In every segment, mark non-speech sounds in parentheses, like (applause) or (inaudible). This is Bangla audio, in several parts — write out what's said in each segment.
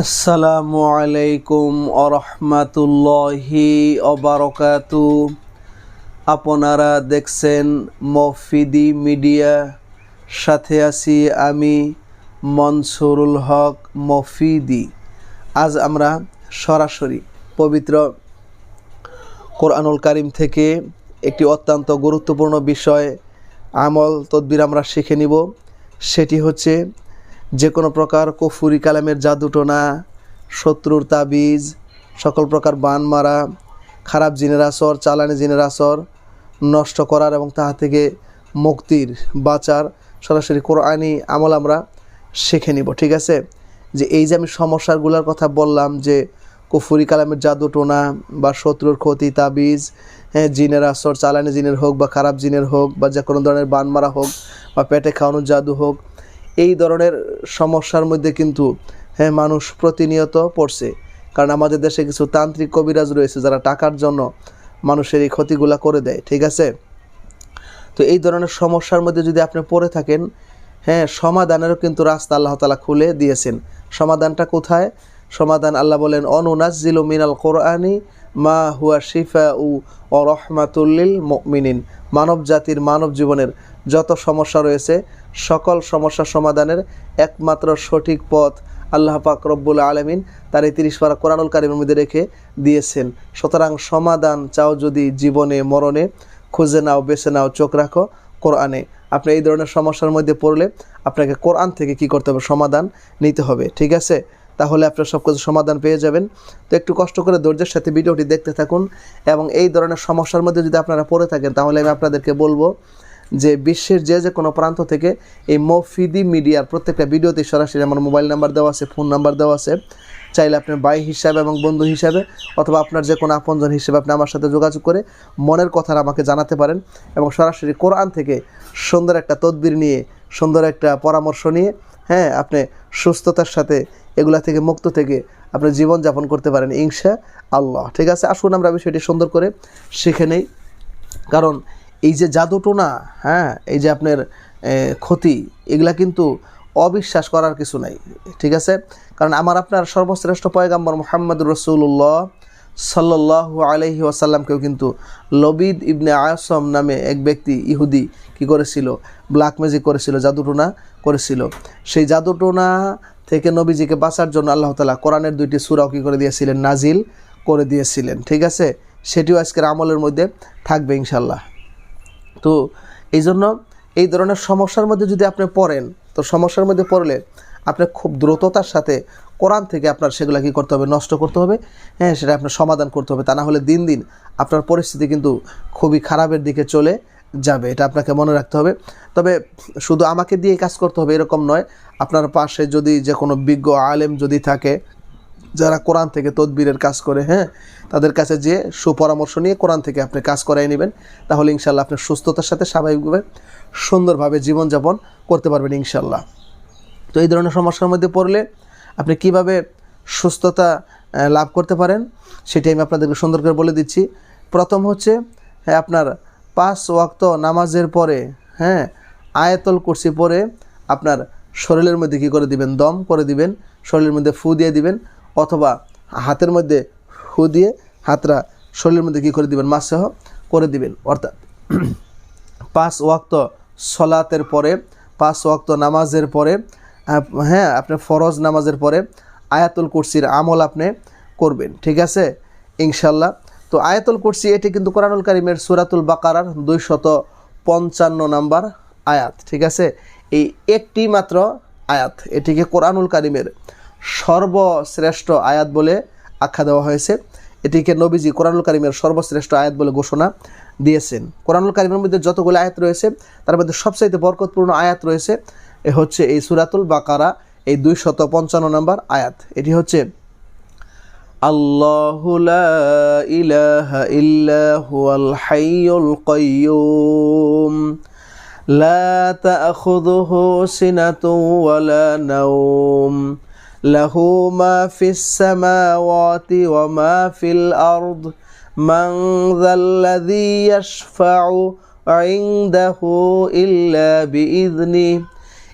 আসসালামু আলাইকুম আরহামাতুল্লাহি অবারকাতু আপনারা দেখছেন মফিদি মিডিয়া। সাথে আছি আমি মনসুরুল হক মফিদি। আজ আমরা সরাসরি পবিত্র কোরআনুল কারিম থেকে একটি অত্যন্ত গুরুত্বপূর্ণ বিষয় আমল তদবির আমরা শিখে নিব। সেটি হচ্ছে যে কোনো প্রকার কফুরি কালামের জাদুটোনা, শত্রুর তাবিজ, সকল প্রকার বান মারা, খারাপ জিনের আসর চালানি জিনের আসর নষ্ট করার এবং তাহা থেকে মুক্তির বাঁচার সরাসরি কোরআনি আমল আমরা শিখে নিব, ঠিক আছে? যে এই যে আমি সমস্যাগুলোর কথা বললাম যে কুফুরি কালামের জাদু টোনা বা শত্রুর ক্ষতি, তাবিজ হ্যাঁ জিনের আসর চালানি জিনের হোক বা খারাপ জিনের হোক বা যে কোনো ধরনের বান মারা হোক বা পেটে খাওয়ানোর জাদু হোক এই ধরনের সমস্যার মধ্যে কিন্তু হ্যাঁ মানুষ প্রতিনিয়ত পড়ছে। কারণ আমাদের দেশে কিছু তান্ত্রিক কবিরাজ রয়েছে যারা টাকার জন্য মানুষের এই ক্ষতিগুলা করে দেয়, ঠিক আছে? তো এই ধরনের সমস্যার মধ্যে যদি আপনি পড়ে থাকেন হ্যাঁ সমাধানেরও কিন্তু রাস্তা আল্লাহ তালা খুলে দিয়েছেন। সমাধানটা কোথায়? সমাধান আল্লাহ বলেন অনুনাজিল মিনাল কোরআনি মা হুয়া শিফা উ ও রহমাতুল্লিল মিনিন মানব জাতির মানব জীবনের যত সমস্যা রয়েছে, সকল সমস্যা সমাধানের একমাত্র সঠিক পথ আল্লাহ পাক রব্বুল আলমিন তার এই তিরিশ পারা কোরআনুল কারিমের মধ্যে রেখে দিয়েছেন। সুতরাং সমাধান চাও যদি জীবনে, মরণে, খুঁজে নাও, বেছে নাও, চোখ রাখো কোরআনে। আপনি এই ধরনের সমস্যার মধ্যে পড়লে আপনাকে কোরআন থেকে কি করতে হবে? সমাধান নিতে হবে। ঠিক আছে? তাহলে আপনার সব কিছু সমাধান পেয়ে যাবেন। তো একটু কষ্ট করে ধৈর্যের সাথে ভিডিওটি দেখতে থাকুন এবং এই ধরনের সমস্যার মধ্যে যদি আপনারা পড়ে থাকেন, তাহলে আমি আপনাদেরকে বলব যে বিশ্বের যে যে কোনো প্রান্ত থেকে এই মফিদি মিডিয়ার প্রত্যেকটা ভিডিওতে সরাসরি আমার মোবাইল নাম্বার দেওয়া আছে, ফোন নাম্বার দেওয়া আছে। চাইলে আপনার ভাই হিসাবে এবং বন্ধু হিসাবে অথবা আপনার যে কোনো আপনজন হিসেবে আপনি আমার সাথে যোগাযোগ করে মনের কথা আমাকে জানাতে পারেন এবং সরাসরি কোরআন থেকে সুন্দর একটা তদবির নিয়ে সুন্দর একটা পরামর্শ নিয়ে হ্যাঁ আপনি সুস্থতার সাথে এগুলা থেকে মুক্ত থেকে আপনি জীবনযাপন করতে পারেন ইংসা আল্লাহ। ঠিক আছে, আসুন আমরা বিষয়টি সুন্দর করে শিখে নেই। কারণ এই যে জাদুটোনা হ্যাঁ এই যে আপনার ক্ষতি, এগুলা কিন্তু অবিশ্বাস করার কিছু নাই। ঠিক আছে? কারণ আমার আপনার সর্বশ্রেষ্ঠ পয়গাম্বর মোহাম্মদ রসুল্লাহ সাল্লাহ আলহি ওয়াসাল্লামকেও কিন্তু লবিদ ইবনে আয়সম নামে এক ব্যক্তি ইহুদি কি করেছিল? ব্ল্যাক ম্যাজিক করেছিল, জাদুটোনা করেছিল। সেই জাদুটোনা থেকে নবীজিকে বাঁচার জন্য আল্লাহ তালা কোরআনের দুইটি সুরাও কী করে দিয়েছিলেন? নাজিল করে দিয়েছিলেন, ঠিক আছে? সেটিও আজকের আমলের মধ্যে থাকবে ইনশাল্লাহ তো এই জন্য এই ধরনের সমস্যার মধ্যে যদি আপনি পড়েন, তো সমস্যার মধ্যে পড়লে আপনি খুব দ্রুততার সাথে কোরআন থেকে আপনার সেগুলো কী করতে হবে? নষ্ট করতে হবে? হ্যাঁ সেটা আপনার সমাধান করতে হবে। তা না হলে দিন দিন আপনার পরিস্থিতি কিন্তু খুবই খারাপের দিকে চলে যাবে। এটা আপনাকে মনে রাখতে হবে। তবে শুধু আমাকে দিয়ে কাজ করতে হবে এরকম নয়। আপনার পাশে যদি যে কোনো বিজ্ঞ আলেম যদি থাকে, যারা কোরআন থেকে তদবিরের কাজ করে হ্যাঁ তাদের কাছে যে সুপরামর্শ নিয়ে কোরআন থেকে আপনি কাজ করাই নেবেন। তাহলে ইনশাল্লাহ আপনি সুস্থতার সাথে স্বাভাবিকভাবে সুন্দরভাবে জীবনযাপন করতে পারবেন ইনশাল্লাহ তো এই ধরনের সমস্যার মধ্যে পড়লে আপনি কীভাবে সুস্থতা লাভ করতে পারেন সেটি আমি আপনাদেরকে সুন্দর করে বলে দিচ্ছি। প্রথম হচ্ছে হ্যাঁ আপনার পাঁচ ওয়াক্ত নামাজের পরে হ্যাঁ আয়াতল কুরসি পরে আপনার শরীরের মধ্যে কী করে দিবেন? দম করে দিবেন, শরীরের মধ্যে ফু দিয়ে দিবেন, অথবা হাতের মধ্যে ফু দিয়ে হাতরা শরীরের মধ্যে কী করে দিবেন? মাসহ করে দিবেন। অর্থাৎ (clears throat) পাঁচ ওয়াক্ত সলাতের পরে, পাঁচ ওয়াক্ত নামাজের পরে হ্যাঁ আপনি ফরজ নামাজের পরে আয়াতুল কুরসির আমল আপনি করবেন, ঠিক আছে? ইনশাল্লাহ তো আয়াতুল কুরসি, এটি কিন্তু কোরআনুল কারিমের সুরাতুল বাকারার দুইশত পঞ্চান্ন নাম্বার আয়াত, ঠিক আছে? এই একটি মাত্র আয়াত, এটিকে কোরআনুল কারিমের সর্বশ্রেষ্ঠ আয়াত বলে আখ্যা দেওয়া হয়েছে। এটিকে নবীজি কোরআনুল কারিমের সর্বশ্রেষ্ঠ আয়াত বলে ঘোষণা দিয়েছেন। কোরআনুল কারিমের মধ্যে যতগুলো আয়াত রয়েছে, তার মধ্যে সবচাইতে বরকতপূর্ণ আয়াত রয়েছে হচ্ছে এই সুরাতুল বাকারা এই দুইশত পঞ্চান্ন নম্বর আয়াত এটি হচ্ছে আল্লাহু লা ইলাহা ইল্লা হুয়াল হাইয়ুল কাইয়্যুম لا تأخذه سنة ولا نوم له ما في السماوات وما في الأرض من ذا الذي يشفع عنده إلا بإذنه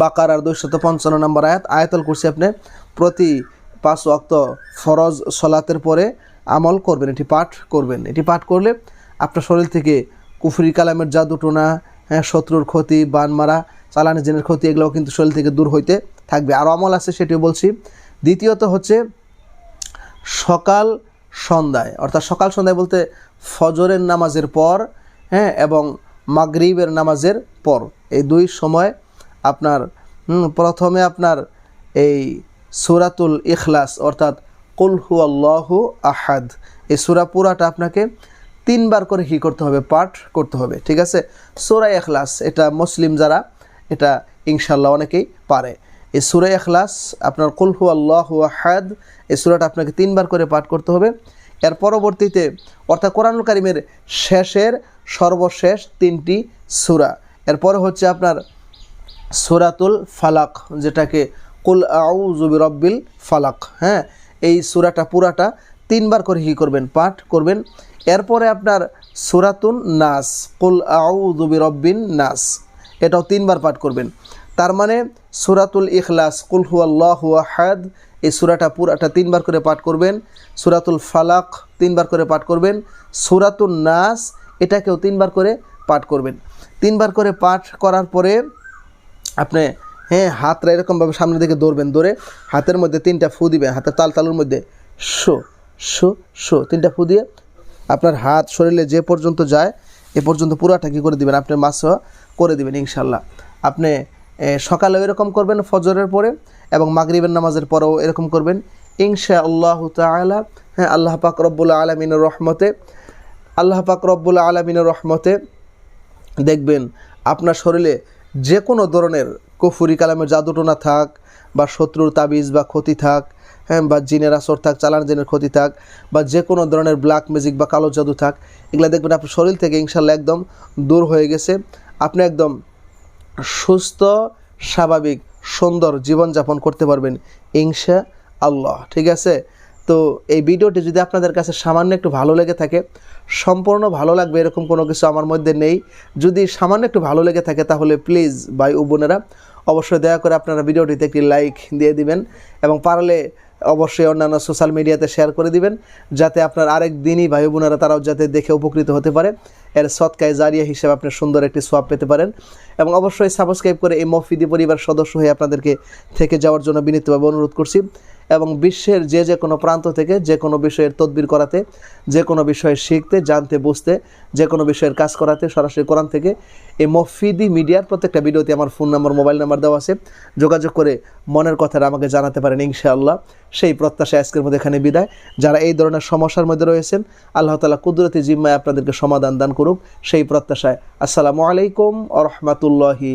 বাকারার দুইশত পঞ্চান্ন নম্বর আয়াত। আয়াতুল কুরসি আপনি প্রতি পাঁচ অক্ত ফরজ সলাতের পরে আমল করবেন, এটি পাঠ করবেন। এটি পাঠ করলে আপনার শরীর থেকে কুফরি কালামের জাদুটোনা হ্যাঁ শত্রুর ক্ষতি, বান মারা, চালানি জেনের ক্ষতি, এগুলোও কিন্তু শরীর থেকে দূর হইতে থাকবে। আর আমল আছে সেটিও বলছি। দ্বিতীয়ত হচ্ছে সকাল সন্ধ্যায়, অর্থাৎ সকাল সন্ধ্যায় বলতে ফজরের নামাজের পর হ্যাঁ এবং মাগরিবের নামাজের পর। এই দুই সময় আপনার প্রথমে আপনার এই সুরাতুল ইখলাস, অর্থাৎ কুলহু আল্লাহু আহাদ, এই সুরা পুরাটা আপনাকে তিনবার করে কী করতে হবে, পাঠ করতে হবে, ঠিক আছে? সুরা এখলাস এটা মুসলিম যারা, এটা ইনশাল্লাহ অনেকেই পারে। এই সুরা এখলাস আপনার কুলহু আল্লাহু আহাদ, এই সুরাটা আপনাকে তিনবার করে পাঠ করতে হবে। এর পরবর্তীতে, অর্থাৎ কোরআনুল কারিমের শেষের সর্বশেষ তিনটি সুরা। এরপরে হচ্ছে আপনার সুরাতুল ফালাক, যেটাকে কুল আউজুবি রব্বিল ফালাক হ্যাঁ? এই সুরাটা পুরাটা তিনবার করে কী করবেন, পাঠ করবেন। এরপরে আপনার সুরাতুন নাস, কুল আউজুবি রব্বিন নাস, এটাও তিনবার পাঠ করবেন। তার মানে সুরাতুল ইখলাস, কুল হু আল্লাহ আহাদ, এই সুরাটা পুরাটা তিনবার করে পাঠ করবেন। সুরাতুল ফালাক তিনবার করে পাঠ করবেন। সুরাতুল নাস, এটাকেও তিনবার করে পাঠ করবেন। তিনবার করে পাঠ করার পরে হ্যাঁ হাতটা এরকমভাবে সামনের দিকে দৌড়বেন, দৌড়ে হাতের মধ্যে তিনটা ফু দিবেন, হাতের তাল তালুর মধ্যে শো শো শো, তিনটা ফু দিয়ে আপনার হাত শরীরে যে পর্যন্ত যায়, এ পর্যন্ত পুরাটা কী করে দিবেন? আপনি মাছ করে দিবেন ইনশাল্লাহ। আপনি সকালেও এরকম করবেন, ফজরের পরে এবং মাগরিবের নামাজের পরেও এরকম করবেন। ইনশা আল্লাহ তালা হ্যাঁ আল্লাহ পাক রব্বুল আলমিনের রহমতে, আল্লাহ পাক রব্বুল আলমিনের রহমতে দেখবেন আপনার শরীরে যে কোনো ধরনের কফুরি কালামের জাদুটোনা থাক, বা শত্রুর তাবিজ বা ক্ষতি থাক হ্যাঁ বা জিনের আসর থাক, চালান জিনের ক্ষতি থাক, বা যে কোনো ধরনের ব্ল্যাক ম্যাজিক বা কালো জাদু থাক, এগুলো দেখবেন আপনার শরীর থেকে ইনশাল্লাহ একদম দূর হয়ে গেছে। আপনি একদম সুস্থ, স্বাভাবিক, সুন্দর জীবনযাপন করতে পারবেন ইনশা আল্লাহ ঠিক আছে? তো এই ভিডিওটি যদি আপনাদের কাছে সামান্য একটু ভালো লেগে থাকে, সম্পূর্ণ ভালো লাগবে এরকম কোনো কিছু আমার মধ্যে নেই। যদি সামান্য একটু ভালো লেগে থাকে তাহলে প্লিজ ভাই ও বোনেরা, অবশ্যই দয়া করে আপনারা ভিডিওটিতে একটি লাইক দিয়ে দিবেন এবং পারলে অবশ্যই অন্যান্য সোশ্যাল মিডিয়াতে শেয়ার করে দিবেন, যাতে আপনার আরেক দিনই ভাই বোনেরা তারাও যাতে দেখে উপকৃত হতে পারে। এর সৎকায় জারিয়া হিসেবে আপনি সুন্দর একটি সোয়াব পেতে পারেন। এবং অবশ্যই সাবস্ক্রাইব করে এই মফিদি পরিবার সদস্য হয়ে আপনাদেরকে থেকে যাওয়ার জন্য বিনীতভাবে অনুরোধ করছি। এবং বিশ্বের যে যে কোনো প্রান্ত থেকে যে কোনো বিষয়ের তদবির করাতে, যে কোনো বিষয়ে শিখতে, জানতে, বুঝতে, যে কোনো বিষয়ের কাজ করাতে সরাসরি কোরআন থেকে এই মফিদি মিডিয়ার প্রত্যেকটা ভিডিওতে আমার ফোন নাম্বার মোবাইল নাম্বার দেওয়া আছে। যোগাযোগ করে মনের কথাটা আমাকে জানাতে পারেন ইনশাআল্লাহ। সেই প্রত্যাশা আজকের মধ্যে এখানে বিদায়। যারা এই ধরনের সমস্যার মধ্যে রয়েছেন, আল্লাহ তালা কুদরতি জিম্মায় আপনাদেরকে সমাধান দান করুক সেই প্রত্যাশায় আসসালামু আলাইকুম আ রহমতুল্লাহি